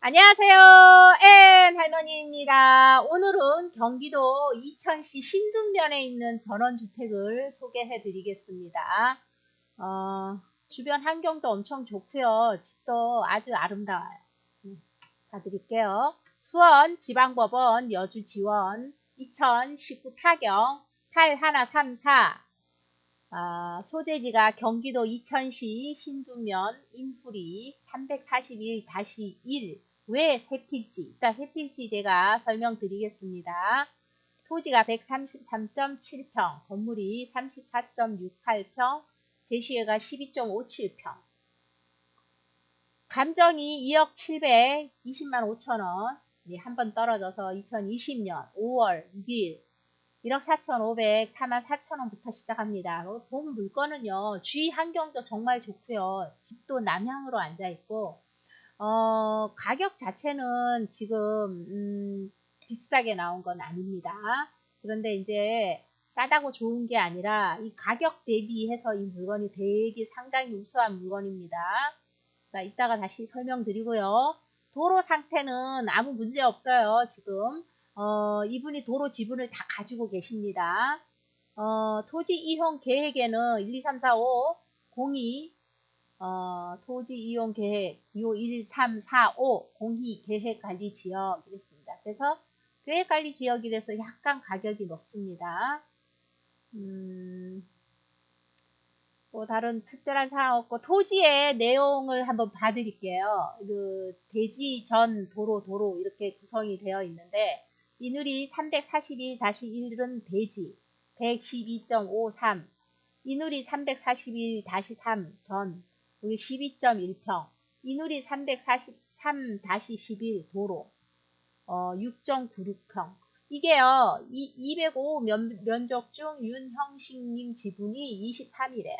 안녕하세요. 엔 할머니입니다. 오늘은 경기도 이천시 신둔면에 있는 전원주택을 소개해 드리겠습니다. 어, 주변 환경도 엄청 좋고요. 집도 아주 아름다워요. 네, 봐드릴게요. 수원 지방법원 여주지원 2019 타경 8134 아, 소재지가 경기도 이천시 신두면 인후리 341-1 왜 세필지? 이따 세필지 제가 설명드리겠습니다. 토지가 133.7평, 건물이 34.68평, 제시회가 12.57평. 감정이 2억 720만 5천원, 예, 한번 떨어져서 2020년 5월 6일 1억 4,500, 4만 4천원부터 시작합니다. 본 물건은요, 주위 환경도 정말 좋고요. 집도 남향으로 앉아있고, 어, 가격 자체는 지금 음, 비싸게 나온 건 아닙니다. 그런데 이제 싸다고 좋은 게 아니라 이 가격 대비해서 이 물건이 되게 상당히 우수한 물건입니다. 자, 이따가 다시 설명드리고요. 도로 상태는 아무 문제 없어요. 지금 어, 이분이 도로 지분을 다 가지고 계십니다. 어, 토지 이용 계획에는 1, 2, 3, 4, 5, 02 어, 토지 이용 계획 기호 1345 공희 계획 관리 지역 이랬습니다. 그래서 계획 관리 지역이 돼서 약간 가격이 높습니다. 음, 뭐 다른 특별한 사항 없고 토지의 내용을 한번 봐드릴게요. 그 대지 전 도로 도로 이렇게 구성이 되어 있는데 이누리 341-1은 대지 112.53 이누리 341-3 전 여기 12.1평, 이누리 343-11 도로, 어, 6.96평. 이게요, 205 면, 면적 중 윤형식님 지분이 23이래요.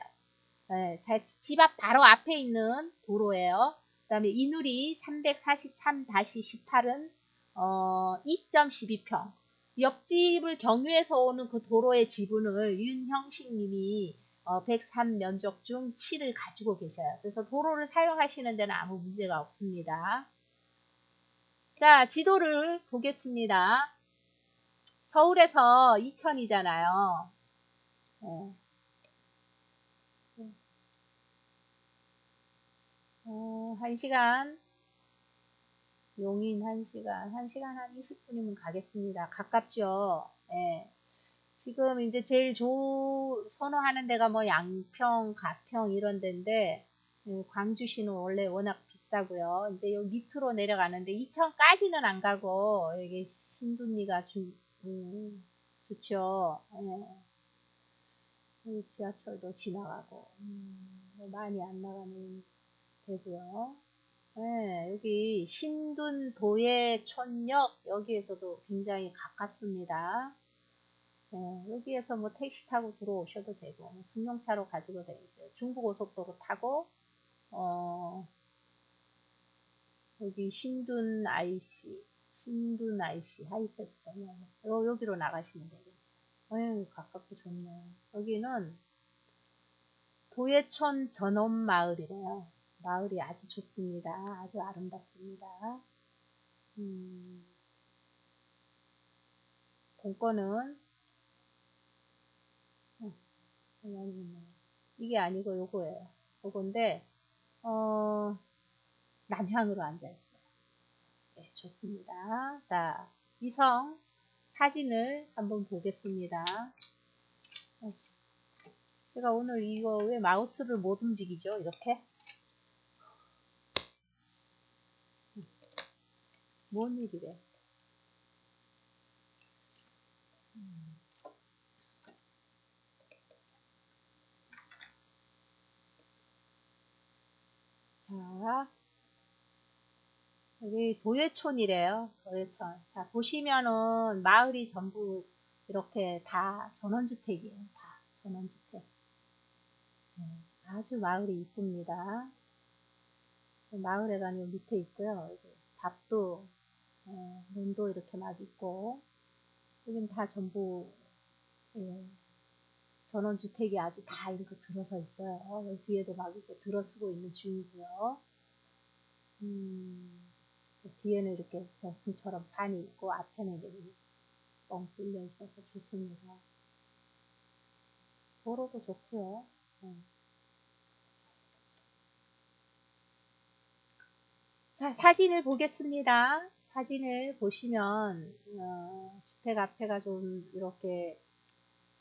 네, 집앞 바로 앞에 있는 도로예요. 그 다음에 이누리 343-18은 어, 2.12평. 옆집을 경유해서 오는 그 도로의 지분을 윤형식님이 어, 103 면적 중 7을 가지고 계셔요. 그래서 도로를 사용하시는 데는 아무 문제가 없습니다. 자, 지도를 보겠습니다. 서울에서 이천이잖아요. 네. 어, 1시간, 용인 1시간, 1시간 한 20분이면 가겠습니다. 가깝죠? 네. 지금 이제 제일 조, 선호하는 데가 뭐 양평, 가평 이런 데인데 음, 광주시는 원래 워낙 비싸고요. 이제 요 밑으로 내려가는데 2천까지는 안 가고 여기 신분리가 주, 음, 좋죠. 예. 지하철도 지나가고 음, 뭐 많이 안 나가는 데고요. 예, 여기 신둔 도예촌역 여기에서도 굉장히 가깝습니다. 네, 여기에서 뭐 택시 타고 들어오셔도 되고 뭐 승용차로 가지고 다니세요. 중부고속도로 타고 어, 여기 신둔 IC 신둔 IC 하이패스 전용 요, 여기로 나가시면 되겠네요. 어휴 가깝고 좋네요. 여기는 도예촌 전원 마을이래요. 마을이 아주 좋습니다. 아주 아름답습니다. 음, 공권은 이게 아니고 요거예요. 요건데 어, 남향으로 앉아 있어요. 네, 좋습니다. 자, 이성 사진을 한번 보겠습니다. 네. 제가 오늘 이거 왜 마우스를 못 움직이죠? 이렇게? 뭔 일이래? 자, 여기 도예촌이래요. 도예촌. 자, 보시면은 마을이 전부 이렇게 다 전원주택이에요. 다 전원주택. 네, 아주 마을이 이쁩니다. 마을에가 요 밑에 있고요. 밥도, 어, 논도 이렇게 막 있고, 여기는 다 전부, 예, 전원주택이 아주 다 이렇게 들어서 있어요. 여기 뒤에도 막 이렇게 들어서고 있는 중이고요. 음, 네. 뒤에는 이렇게 병풍처럼 산이 있고 앞에는 이렇게 뻥 뚫려 있어서 좋습니다. 도로도 좋고요. 네. 자, 사진을 보겠습니다. 사진을 보시면 어, 주택 앞에가 좀 이렇게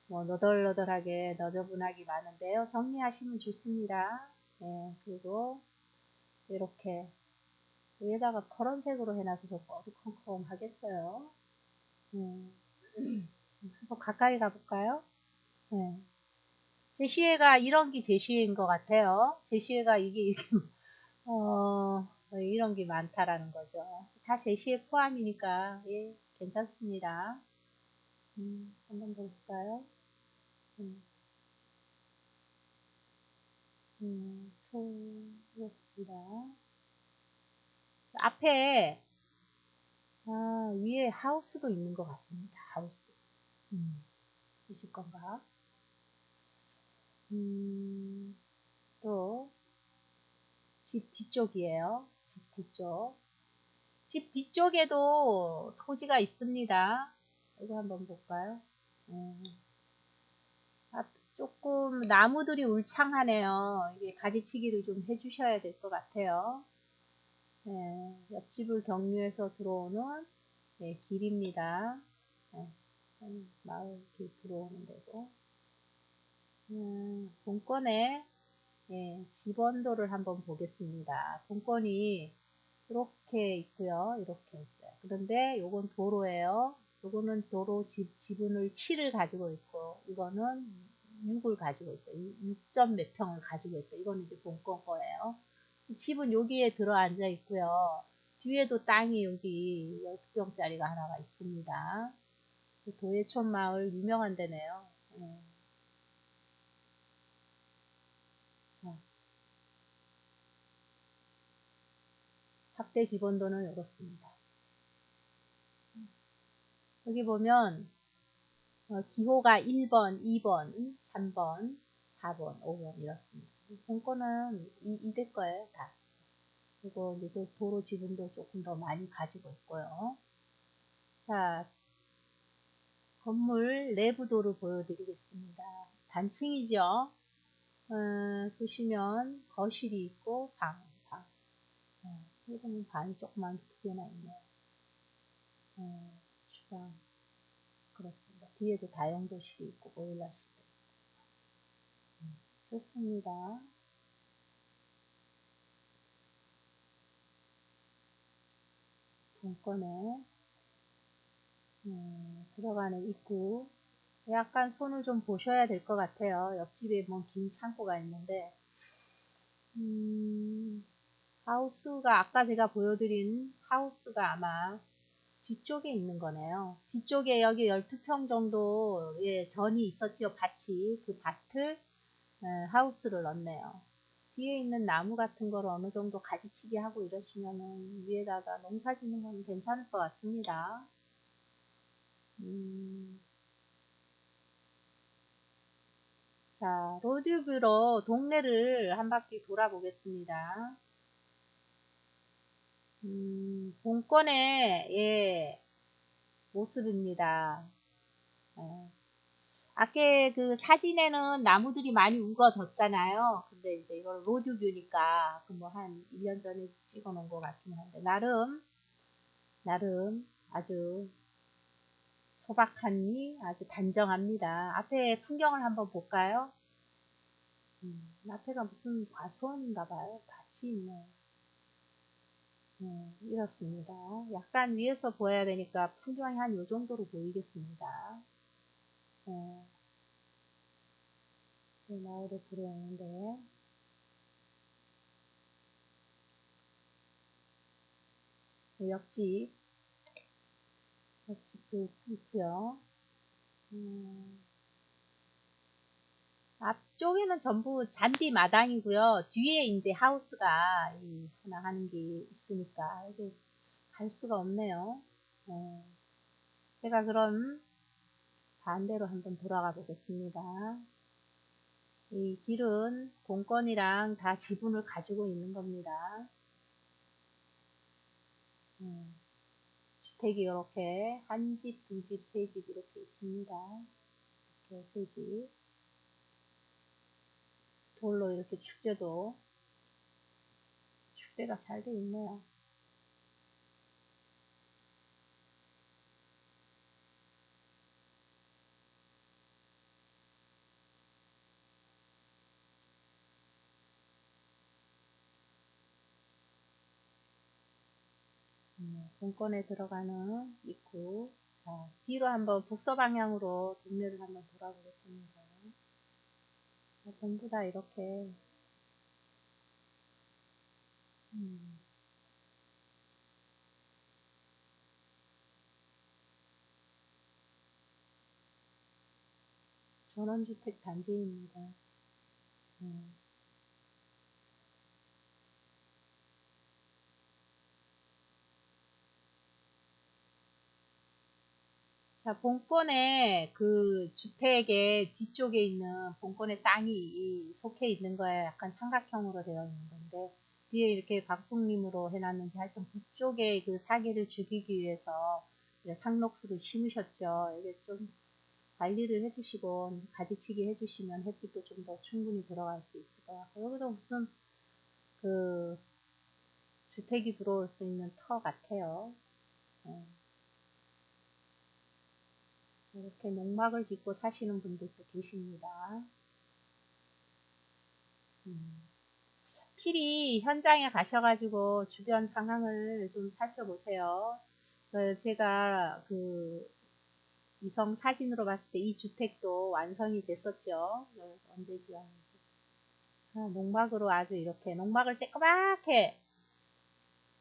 뭐 너덜너덜하게 너저분하게 많은데요. 정리하시면 좋습니다. 네, 그리고 이렇게 위에다가 파란색으로 해놔서 좀 어두컴컴 하겠어요. 네. 한번 가까이 가볼까요? 네. 제시회가 이런 게 제시회인 것 같아요. 제시회가 이게 이렇게 어, 이런 게 많다라는 거죠. 다 제시회 포함이니까 예, 괜찮습니다. 음, 한번 볼까요? 음, 음, 그렇습니다. 앞에 아, 위에 하우스도 있는 것 같습니다. 하우스. 음, 보실 건가? 음, 또, 집 뒤쪽이에요. 집 뒤쪽. 집 뒤쪽에도 토지가 있습니다. 이거 한번 볼까요? 음. 아, 조금 나무들이 울창하네요. 이게 가지치기를 좀 해주셔야 될 것 같아요. 네, 옆집을 경유해서 들어오는 네, 길입니다. 네, 마을 길 들어오는 데고. 음, 본권에 예, 집원도를 한번 보겠습니다. 본권이 이렇게 있고요. 이렇게 있어요. 그런데 요건 도로예요. 요거는 도로 지, 지분을 7을 가지고 있고 이거는 6을 가지고 있어요. 6점 몇 평을 가지고 있어요. 이거는 이제 본권 거예요. 집은 여기에 들어 앉아 있고요. 뒤에도 땅이 여기 12평짜리가 하나가 있습니다. 도예촌 마을 유명한 데네요. 네. 확대 기본도는 이렇습니다. 여기 보면 어, 기호가 1번, 2번, 3번, 4번, 5번 이렇습니다. 본권은 이, 이될 거예요, 다. 그리고 이제 도로 지분도 조금 더 많이 가지고 있고요. 자, 건물 내부도를 보여드리겠습니다. 단층이죠. 어, 보시면 거실이 있고 방, 방. 어, 이거는 방이 조그만 두 개나 있네요. 어, 주방. 그렇습니다. 뒤에도 다용도실이 있고 보일러실. 음, 좋습니다. 본권에 음, 들어가는 입구 약간 손을 좀 보셔야 될 것 같아요. 옆집에 뭔긴 창고가 있는데 음, 하우스가 아까 제가 보여드린 하우스가 아마 뒤쪽에 있는 거네요. 뒤쪽에 여기 12평 정도의 전이 있었지요. 밭이. 그 밭을 하우스를 넣네요. 뒤에 있는 나무 같은 걸 어느 정도 가지치기 하고 이러시면은 위에다가 농사 짓는 건 괜찮을 것 같습니다. 음. 자, 로드뷰로 동네를 한 바퀴 돌아보겠습니다. 음, 본권의 예, 모습입니다. 예. 아까 그 사진에는 나무들이 많이 우거졌잖아요. 근데 이제 이걸 로드뷰니까 그 뭐 한 1년 전에 찍어 놓은 것 같긴 한데 나름 나름 아주 소박하니 아주 단정합니다. 앞에 풍경을 한번 볼까요? 음, 앞에가 무슨 과수원인가 봐요. 밭이 있네. 네, 이렇습니다. 약간 위에서 보여야 되니까 풍경이 한 요 정도로 보이겠습니다. 네. 네, 마을에 들어오는데 네, 옆집 옆집도 있고요. 음, 앞쪽에는 전부 잔디 마당이고요. 뒤에 이제 하우스가 하나 하는 게 있으니까 이게 갈 수가 없네요. 네. 제가 그럼 반대로 한번 돌아가 보겠습니다. 이 길은 공권이랑 다 지분을 가지고 있는 겁니다. 음, 주택이 이렇게 한 집, 두 집, 세 집 이렇게 있습니다. 이렇게 세 집. 돌로 이렇게 축제도 축대가 잘 돼 있네요. 본권에 들어가는 입구. 자, 뒤로 한번 북서 방향으로 동네를 한번 돌아보겠습니다. 전부 다 이렇게 음, 전원주택 단지입니다. 음. 자, 본권에 그 주택의 뒤쪽에 있는 본권의 땅이 속해 있는 거에 약간 삼각형으로 되어 있는 건데 뒤에 이렇게 박풍림으로 해놨는지 하여튼 북쪽에 그 사계를 죽이기 위해서 상록수를 심으셨죠. 이게 좀 관리를 해주시고 가지치기 해주시면 햇빛도 좀 더 충분히 들어갈 수 있을 것 같고 여기도 무슨 그 주택이 들어올 수 있는 터 같아요. 네. 이렇게 농막을 짓고 사시는 분들도 계십니다. 음. 필히 현장에 가셔가지고 주변 상황을 좀 살펴보세요. 그 제가 그 위성 사진으로 봤을 때 이 주택도 완성이 됐었죠. 언제지요? 아, 농막으로 아주 이렇게 농막을 쬐끄맣게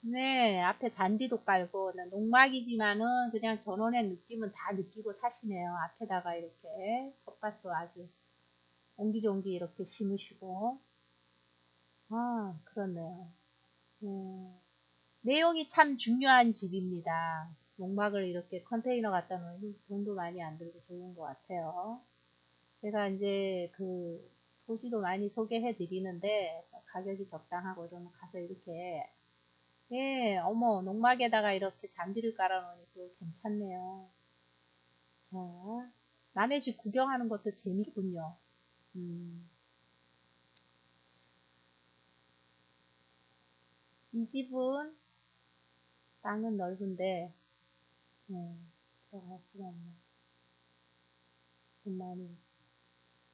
네 앞에 잔디도 깔고 농막이지만은 그냥 전원의 느낌은 다 느끼고 사시네요. 앞에다가 이렇게 텃밭도 아주 옹기종기 이렇게 심으시고 아 그렇네요. 네. 내용이 참 중요한 집입니다. 농막을 이렇게 컨테이너 갖다 놓으니 돈도 많이 안 들고 좋은 것 같아요. 제가 이제 그 토지도 많이 소개해 드리는데 가격이 적당하고 이러면 가서 이렇게 예 어머 농막에다가 이렇게 잔디를 깔아 놓으니 까 괜찮네요. 자 남의 집 구경하는 것도 재밌군요. 음. 이 집은 땅은 넓은데 네, 들어갈 수가 없네. 많이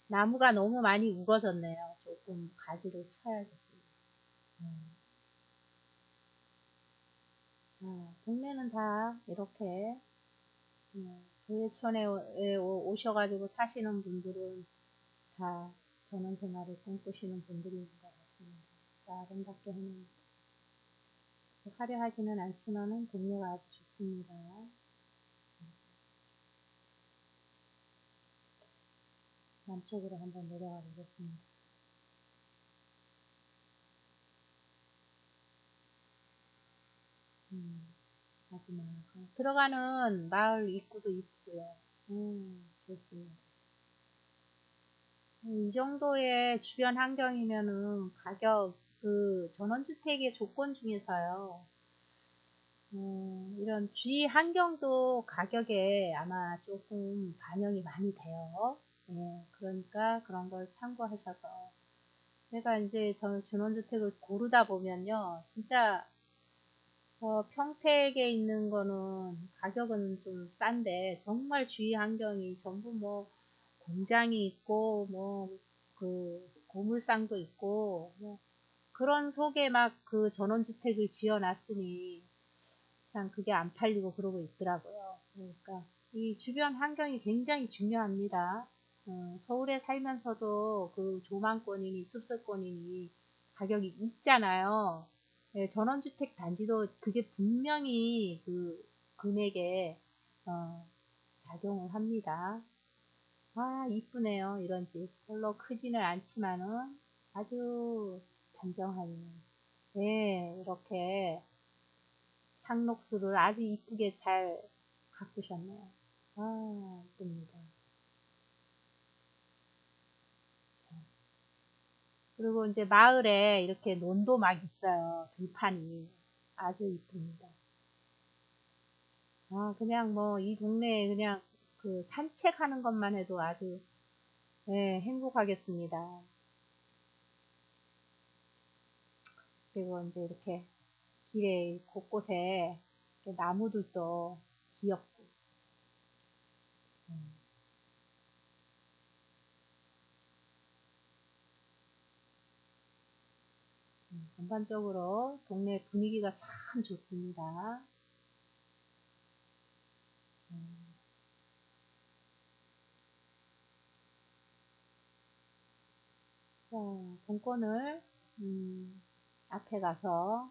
나무가 너무 많이 우거졌네요. 조금 가지를 쳐야겠어요. 네. 아, 동네는 다 이렇게 네, 교회촌에 오셔가지고 사시는 분들은 다 전원 생활을 꿈꾸시는 분들인 것 같습니다. 아름답게 해놓은 화려하지는 않지만은 동네가 아주 좋습니다. 남쪽으로 한번 내려가 보겠습니다. 음, 마지막 들어가는 마을 입구도 이쁘고요. 음, 좋습니다. 이 정도의 주변 환경이면은 가격 그 전원주택의 조건 중에서요. 음, 이런 주위 환경도 가격에 아마 조금 반영이 많이 돼요. 예, 그러니까 그런 걸 참고하셔서 제가 이제 저는 준원주택을 고르다 보면요 진짜 어, 평택에 있는 거는 가격은 좀 싼데 정말 주위 환경이 전부 뭐 공장이 있고 뭐 그 고물상도 있고 뭐 그런 속에 막 그 전원주택을 지어 놨으니 참 그게 안 팔리고 그러고 있더라고요. 그러니까 이 주변 환경이 굉장히 중요합니다. 어, 서울에 살면서도 그 조망권이니 숲설권이니 가격이 있잖아요. 네, 전원주택 단지도 그게 분명히 그 금액에 어, 작용을 합니다. 아 이쁘네요 이런 집 별로 크지는 않지만은 아주 단정하니 네 이렇게 상록수를 아주 이쁘게 잘 가꾸셨네요. 아 이쁩니다. 그리고 이제 마을에 이렇게 논도 막 있어요. 들판이. 아주 이쁩니다. 아, 그냥 뭐 이 동네에 그냥 그 산책하는 것만 해도 아주 예, 행복하겠습니다. 그리고 이제 이렇게 길에 곳곳에 나무들도 귀엽고 음. 전반적으로 동네 분위기가 참 좋습니다. 음. 자, 동권을 음, 앞에 가서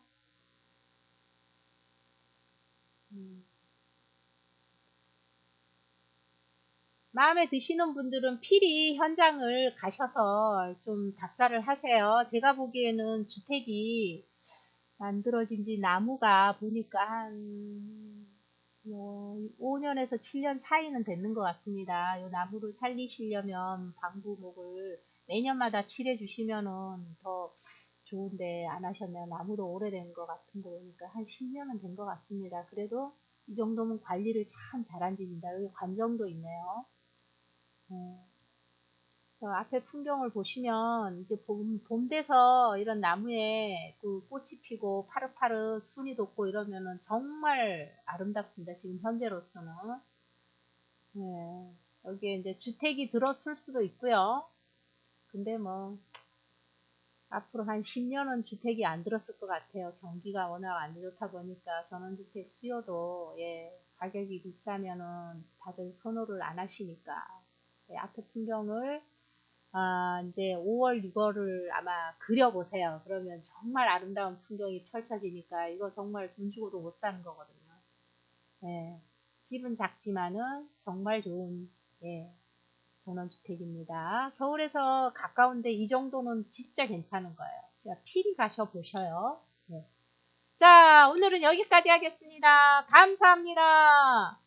음, 마음에 드시는 분들은 필히 현장을 가셔서 좀 답사를 하세요. 제가 보기에는 주택이 만들어진 지 나무가 보니까 한 뭐, 5년에서 7년 사이는 됐는 것 같습니다. 이 나무를 살리시려면 방부목을 매년마다 칠해 주시면은 더 좋은데 안 하셨네요. 나무도 오래된 것 같은 거 보니까 한 10년은 된 것 같습니다. 그래도 이 정도면 관리를 참 잘한 집입니다. 여기 관정도 있네요. 네. 저 앞에 풍경을 보시면 이제 봄, 봄 돼서 이런 나무에 그 꽃이 피고 파릇파릇 순이 돋고 이러면은 정말 아름답습니다. 지금 현재로서는. 네. 여기에 이제 주택이 들어설 수도 있고요. 근데 뭐 앞으로 한 10년은 주택이 안 들었을 것 같아요. 경기가 워낙 안 좋다 보니까 전원주택 수요도 예, 가격이 비싸면은 다들 선호를 안 하시니까 예, 앞에 풍경을 아, 이제 5월, 6월을 아마 그려보세요. 그러면 정말 아름다운 풍경이 펼쳐지니까 이거 정말 돈 주고도 못 사는 거거든요. 예, 집은 작지만은 정말 좋은 예, 전원주택입니다. 서울에서 가까운데 이 정도는 진짜 괜찮은 거예요. 제가 필히 가셔 보셔요. 네. 자, 오늘은 여기까지 하겠습니다. 감사합니다.